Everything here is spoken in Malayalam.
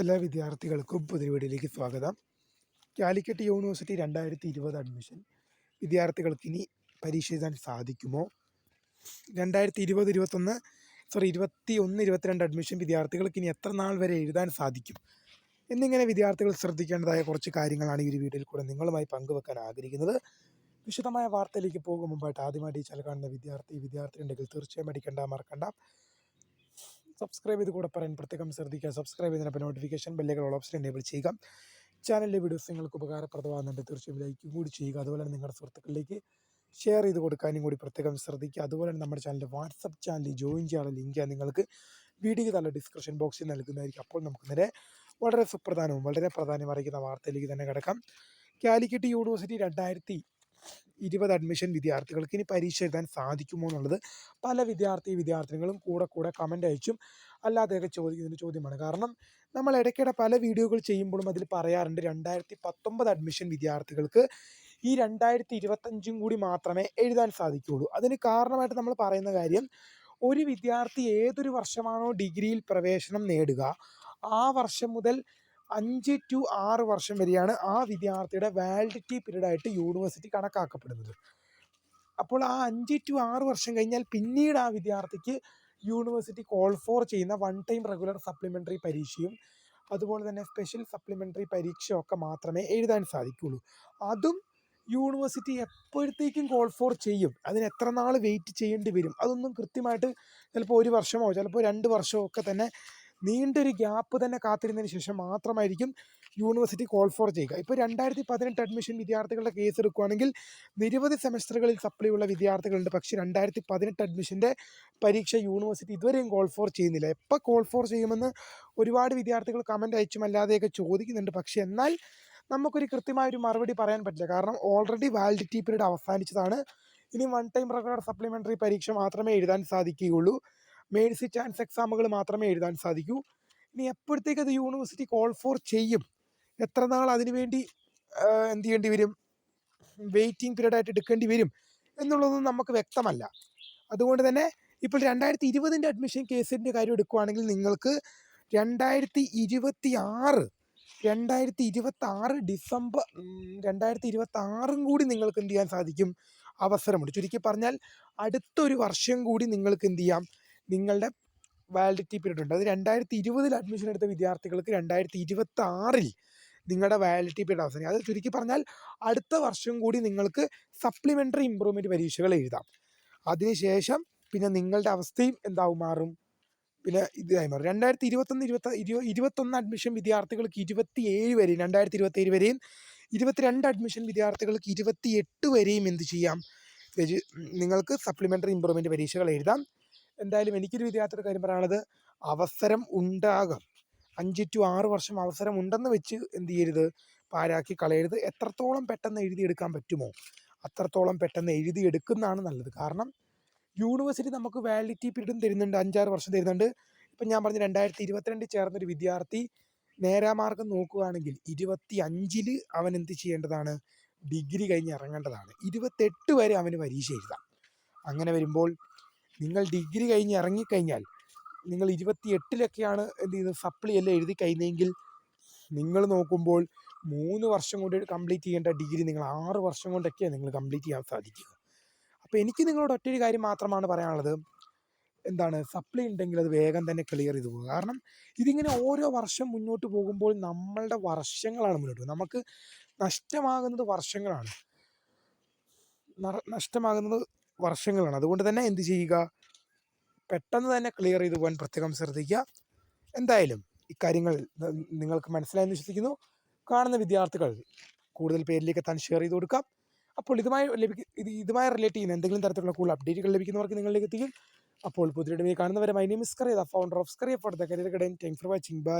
എല്ലാ വിദ്യാർത്ഥികൾക്കും പുതിയ വീഡിയോയിലേക്ക് സ്വാഗതം. കാലിക്കറ്റ് യൂണിവേഴ്സിറ്റി രണ്ടായിരത്തി ഇരുപത് അഡ്മിഷൻ. വിദ്യാർത്ഥികൾക്ക് ഇനി പരീക്ഷ എഴുതാൻ സാധിക്കുമോ? രണ്ടായിരത്തി ഇരുപത് ഇരുപത്തൊന്ന് സോറി ഇരുപത്തി ഒന്ന് ഇരുപത്തിരണ്ട് അഡ്മിഷൻ വിദ്യാർത്ഥികൾക്ക് ഇനി എത്ര നാൾ വരെ എഴുതാൻ സാധിക്കും? എന്നിങ്ങനെ വിദ്യാർത്ഥികൾ ശ്രദ്ധിക്കേണ്ടതായ കുറച്ച് കാര്യങ്ങളാണ് ഈ ഒരു വീഡിയോയിൽ കൂടെ നിങ്ങളുമായി പങ്കുവെക്കാൻ ആഗ്രഹിക്കുന്നത്. വിശദമായ വാർത്തയിലേക്ക് പോകും. മുമ്പായിട്ട് ആദ്യമായിട്ട് ഈ ചില കാണുന്ന വിദ്യാർത്ഥി വിദ്യാർത്ഥി ഉണ്ടെങ്കിൽ തീർച്ചയായും അടിക്കണ്ട മറക്കണ്ട. സബ്സ്ക്രൈബ് ചെയ്ത് കൂടെ പറയാൻ പ്രത്യേകം ശ്രദ്ധിക്കുക. സബ്സ്ക്രൈബ് ചെയ്തതിനപ്പോൾ നോട്ടിഫിക്കേഷൻ ബെല്ലുകൾ ഓപ്ഷൻ എനേബിൾ ചെയ്യുക. ചാനലിലെ വീഡിയോസ് നിങ്ങൾക്ക് ഉപകാരപ്രദമാകുന്നുണ്ട്. തീർച്ചയായും ലൈക്കും കൂടി ചെയ്യുക. അതുപോലെ തന്നെ നിങ്ങളുടെ സുഹൃത്തുക്കളിലേക്ക് ഷെയർ ചെയ്ത് കൊടുക്കാനും കൂടി പ്രത്യേകം ശ്രദ്ധിക്കുക. അതുപോലെ തന്നെ നമ്മുടെ ചാനലിന്റെ വാട്സപ്പ് ചാനലിൽ ജോയിൻ ചെയ്യാനുള്ള ലിങ്ക് നിങ്ങൾക്ക് വീഡിയോയ്ക്ക് തന്നെ ഡിസ്ക്രിപ്ഷൻ ബോക്സിൽ നൽകുന്നതായിരിക്കും. അപ്പോൾ നമുക്ക് നേരെ വളരെ സുപ്രധാനവും വളരെ പ്രാധാന്യം അറിയിക്കുന്ന വാർത്തയിലേക്ക് തന്നെ കിടക്കാം. കാലിക്കറ്റ് യൂണിവേഴ്സിറ്റി രണ്ടായിരത്തി ഇരുപത് അഡ്മിഷൻ വിദ്യാർത്ഥികൾക്ക് ഇനി പരീക്ഷ എഴുതാൻ സാധിക്കുമോ എന്നുള്ളത് പല വിദ്യാർത്ഥി വിദ്യാർത്ഥിനികളും കൂടെ കൂടെ കമന്റ് അയച്ചും അല്ലാതെയൊക്കെ ചോദിക്കുന്ന ചോദ്യമാണ്. കാരണം നമ്മൾ ഇടയ്ക്കിടെ പല വീഡിയോകൾ ചെയ്യുമ്പോഴും അതിൽ പറയാറുണ്ട് രണ്ടായിരത്തി പത്തൊമ്പത് അഡ്മിഷൻ വിദ്യാർത്ഥികൾക്ക് ഈ രണ്ടായിരത്തി ഇരുപത്തഞ്ചും കൂടി മാത്രമേ എഴുതാൻ സാധിക്കുകയുള്ളൂ. അതിന് കാരണമായിട്ട് നമ്മൾ പറയുന്ന കാര്യം ഒരു വിദ്യാർത്ഥി ഏതൊരു വർഷമാണോ ഡിഗ്രിയിൽ പ്രവേശനം നേടുക ആ വർഷം മുതൽ അഞ്ച് ടു ആറ് വർഷം വരെയാണ് ആ വിദ്യാർത്ഥിയുടെ വാലിഡിറ്റി പീരീഡ് ആയിട്ട് യൂണിവേഴ്സിറ്റി കണക്കാക്കപ്പെടുന്നത്. അപ്പോൾ ആ അഞ്ച് ടു ആറ് വർഷം കഴിഞ്ഞാൽ പിന്നീട് ആ വിദ്യാർത്ഥിക്ക് യൂണിവേഴ്സിറ്റി കോൾ ഫോർ ചെയ്യുന്ന വൺ ടൈം റെഗുലർ സപ്ലിമെന്ററി പരീക്ഷയും അതുപോലെ തന്നെ സ്പെഷ്യൽ സപ്ലിമെന്ററി പരീക്ഷയൊക്കെ മാത്രമേ എഴുതാൻ സാധിക്കുകയുള്ളൂ. അതും യൂണിവേഴ്സിറ്റി എപ്പോഴത്തേക്കും കോൾ ഫോർ ചെയ്യും. അതിന് എത്ര നാൾ വെയിറ്റ് ചെയ്യേണ്ടി വരും? അതൊന്നും കൃത്യമായിട്ട് ചിലപ്പോൾ ഒരു വർഷമോ ചിലപ്പോൾ രണ്ട് വർഷമോ ഒക്കെ തന്നെ നീണ്ടൊരു ഗ്യാപ്പ് തന്നെ കാത്തിരുന്നതിന് ശേഷം മാത്രമായിരിക്കും യൂണിവേഴ്സിറ്റി കോൾ ഫോർ ചെയ്യുക. ഇപ്പോൾ രണ്ടായിരത്തി പതിനെട്ട് അഡ്മിഷൻ വിദ്യാർത്ഥികളുടെ കേസ് എടുക്കുകയാണെങ്കിൽ നിരവധി സെമസ്റ്ററുകളിൽ സപ്ലൈ ഉള്ള വിദ്യാർത്ഥികളുണ്ട്. പക്ഷേ രണ്ടായിരത്തി പതിനെട്ട് അഡ്മിഷന്റെ പരീക്ഷ യൂണിവേഴ്സിറ്റി ഇതുവരെയും കോൾ ഫോർ ചെയ്യുന്നില്ല. എപ്പോൾ കോൾ ഫോർ ചെയ്യുമെന്ന് ഒരുപാട് വിദ്യാർത്ഥികൾ കമന്റ് അയച്ചും അല്ലാതെയൊക്കെ ചോദിക്കുന്നുണ്ട്. പക്ഷേ എന്നാൽ നമുക്കൊരു കൃത്യമായൊരു മറുപടി പറയാൻ പറ്റില്ല. കാരണം ഓൾറെഡി വാലിഡിറ്റി പീരീഡ് അവസാനിച്ചതാണ്. ഇനി വൺ ടൈം റെഗുലർ സപ്ലിമെന്ററി പരീക്ഷ മാത്രമേ എഴുതാൻ സാധിക്കുകയുള്ളൂ. മേഴ്സി ചാൻസ് എക്സാമുകൾ മാത്രമേ എഴുതാൻ സാധിക്കൂ. ഇനി എപ്പോഴത്തേക്ക് അത് യൂണിവേഴ്സിറ്റി കോൾ ഫോർ ചെയ്യും? എത്ര നാൾ അതിനുവേണ്ടി എന്ത് ചെയ്യേണ്ടി വരും? വെയിറ്റിംഗ് പീരീഡ് ആയിട്ട് എടുക്കേണ്ടി വരും? എന്നുള്ളതൊന്നും നമുക്ക് വ്യക്തമല്ല. അതുകൊണ്ട് തന്നെ ഇപ്പോൾ രണ്ടായിരത്തി ഇരുപതിന്റെ അഡ്മിഷൻ കേസിന്റെ കാര്യം എടുക്കുകയാണെങ്കിൽ നിങ്ങൾക്ക് രണ്ടായിരത്തി ഇരുപത്തി ആറ് രണ്ടായിരത്തി ഇരുപത്തി ആറ് ഡിസംബർ രണ്ടായിരത്തി ഇരുപത്തി ആറും കൂടി നിങ്ങൾക്ക് എന്ത് ചെയ്യാൻ സാധിക്കും? അവസരമുണ്ട്. ചുരുക്കി പറഞ്ഞാൽ അടുത്തൊരു വർഷം കൂടി നിങ്ങൾക്ക് എന്ത് ചെയ്യാം? നിങ്ങളുടെ വാലിഡിറ്റി പീരീഡ് ഉണ്ട്. അത് രണ്ടായിരത്തി ഇരുപതിൽ അഡ്മിഷൻ എടുത്ത വിദ്യാർത്ഥികൾക്ക് രണ്ടായിരത്തി ഇരുപത്തി ആറിൽ നിങ്ങളുടെ വാലിഡിറ്റി പീരീഡ് അവസാനം അത് ചുരുക്കി പറഞ്ഞാൽ അടുത്ത വർഷം കൂടി നിങ്ങൾക്ക് സപ്ലിമെന്ററി ഇമ്പ്രൂവ്മെന്റ് പരീക്ഷകൾ എഴുതാം. അതിനുശേഷം പിന്നെ നിങ്ങളുടെ അവസ്ഥയും എന്താവും? മാറും. പിന്നെ ഇതായി മാറും. രണ്ടായിരത്തി ഇരുപത്തൊന്ന് ഇരുപത്തി ഇരു ഇരുപത്തൊന്ന് അഡ്മിഷൻ വിദ്യാർത്ഥികൾക്ക് ഇരുപത്തി ഏഴ് വരെയും രണ്ടായിരത്തി ഇരുപത്തി ഏഴ് വരെയും ഇരുപത്തിരണ്ട് അഡ്മിഷൻ വിദ്യാർത്ഥികൾക്ക് ഇരുപത്തി എട്ട് വരെയും എന്ത് ചെയ്യാം? നിങ്ങൾക്ക് സപ്ലിമെന്ററി ഇമ്പ്രൂവ്മെന്റ് പരീക്ഷകൾ എഴുതാം. എന്തായാലും എനിക്കൊരു വിദ്യാർത്ഥിയുടെ കാര്യം പറയാനുള്ളത് അവസരം ഉണ്ടാകാം. അഞ്ച് ടു ആറ് വർഷം അവസരം ഉണ്ടെന്ന് വെച്ച് എന്ത് ചെയ്യരുത്? പാരാക്കി കളയരുത്. എത്രത്തോളം പെട്ടെന്ന് എഴുതിയെടുക്കാൻ പറ്റുമോ? അത്രത്തോളം പെട്ടെന്ന് എഴുതിയെടുക്കുന്നതാണ് നല്ലത്. കാരണം യൂണിവേഴ്സിറ്റി നമുക്ക് വാലിഡിറ്റി പീരീഡും തരുന്നുണ്ട്. അഞ്ചാറ് വർഷം തരുന്നുണ്ട്. ഇപ്പം ഞാൻ പറഞ്ഞ രണ്ടായിരത്തി ഇരുപത്തിരണ്ടിൽ ചേർന്നൊരു വിദ്യാർത്ഥി നേരാമാർഗം നോക്കുകയാണെങ്കിൽ ഇരുപത്തി അഞ്ചിൽ അവൻ എന്ത് ചെയ്യേണ്ടതാണ്? ഡിഗ്രി കഴിഞ്ഞ് ഇറങ്ങേണ്ടതാണ്. ഇരുപത്തെട്ട് വരെ അവന് പരീക്ഷ എഴുതാം. അങ്ങനെ വരുമ്പോൾ നിങ്ങൾ ഡിഗ്രി കഴിഞ്ഞ് ഇറങ്ങിക്കഴിഞ്ഞാൽ നിങ്ങൾ ഇരുപത്തി എട്ടിലൊക്കെയാണ് എന്ത് ചെയ്യുന്നത് സപ്ലി എല്ലാം എഴുതി കഴിഞ്ഞെങ്കിൽ നിങ്ങൾ നോക്കുമ്പോൾ മൂന്ന് വർഷം കൊണ്ട് കംപ്ലീറ്റ് ചെയ്യേണ്ട ഡിഗ്രി നിങ്ങൾ ആറ് വർഷം കൊണ്ടൊക്കെയാണ് നിങ്ങൾ കംപ്ലീറ്റ് ചെയ്യാൻ സാധിക്കുക. അപ്പോൾ എനിക്ക് നിങ്ങളോട് ഒറ്റൊരു കാര്യം മാത്രമാണ് പറയാനുള്ളത്. എന്താണ് സപ്ലി ഉണ്ടെങ്കിൽ അത് വേഗം തന്നെ ക്ലിയർ ചെയ്തു പോകും കാരണം ഇതിങ്ങനെ ഓരോ വർഷം മുന്നോട്ട് പോകുമ്പോൾ നമ്മളുടെ വർഷങ്ങളാണ് മുന്നോട്ട് നമുക്ക് നഷ്ടമാകുന്നത് വർഷങ്ങളാണ്. നഷ്ടമാകുന്നത് വർഷങ്ങളാണ്. അതുകൊണ്ട് തന്നെ എന്ത് ചെയ്യുക? പെട്ടെന്ന് തന്നെ ക്ലിയർ ചെയ്ത് പോകാൻ പ്രത്യേകം ശ്രദ്ധിക്കുക. എന്തായാലും ഇക്കാര്യങ്ങൾ നിങ്ങൾക്ക് മനസ്സിലായെന്ന് വിശ്വസിക്കുന്നു. കാണുന്ന വിദ്യാർത്ഥികൾ കൂടുതൽ പേരിലേക്ക് എത്താൻ ഷെയർ ചെയ്ത് കൊടുക്കാം. അപ്പോൾ ഇതുമായി ലഭിക്കും ഇത് ഇതുമായി റിലേറ്റ് ചെയ്യുന്ന എന്തെങ്കിലും തരത്തിലുള്ള കൂടുതൽ അപ്ഡേറ്റുകൾ ലഭിക്കുന്നവർക്ക് നിങ്ങളിലേക്ക് എത്തിക്കും. അപ്പോൾ പുതിയ കാണുന്നവരെ my name is Kariya founder of Skaria for the career guidance thank for watching bye